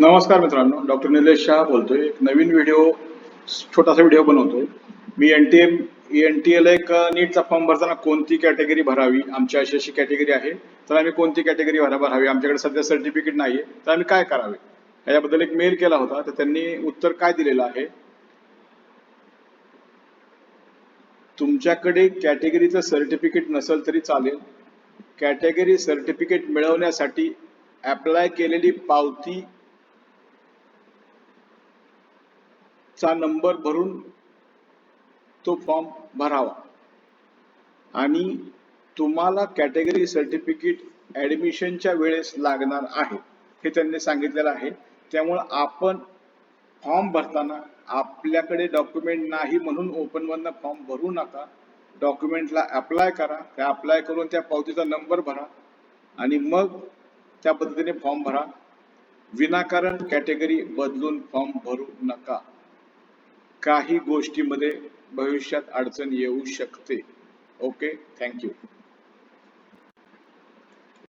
नमस्कार मित्रांनो डॉक्टर निलेश शाह बोलतोय. एक नवीन व्हिडिओ छोटासा व्हिडिओ बनवतोय. मी N T M N T L एक नीटचा फॉर्म भरताना कोणती कॅटेगरी भरावी? आमची अशी अशी कॅटेगरी आहे. तर आम्ही कोणती कॅटेगरी भरा भरावी? आमच्याकडे सध्या सर्टिफिकेट नाही आहे तर आम्ही काय करावे? याबद्दल एक मेल केला होता. तर त्यांनी उत्तर काय दिलेलं आहे? तुमच्याकडे कॅटेगरीचं सर्टिफिकेट नसेल तरी चालेल. कॅटेगरी सर्टिफिकेट मिळवण्यासाठी अप्लाय केलेली पावती चा नंबर भरून तो फॉर्म भरावा. आणि तुम्हाला कॅटेगरी सर्टिफिकेट ऍडमिशनच्या वेळेस लागणार आहे हे त्यांनी सांगितलेलं आहे. त्यामुळं आपण फॉर्म भरताना आपल्याकडे डॉक्युमेंट नाही म्हणून ओपन फॉर्म भरू नका. डॉक्युमेंटला अप्लाय करा त्या अप्लाय करून त्या पावतीचा नंबर भरा आणि मग त्या पद्धतीने फॉर्म भरा. विनाकारण कॅटेगरी बदलून फॉर्म भरू नका. काही गोष्टीमध्ये भविष्यात अडचण येऊ शकते. Okay thank you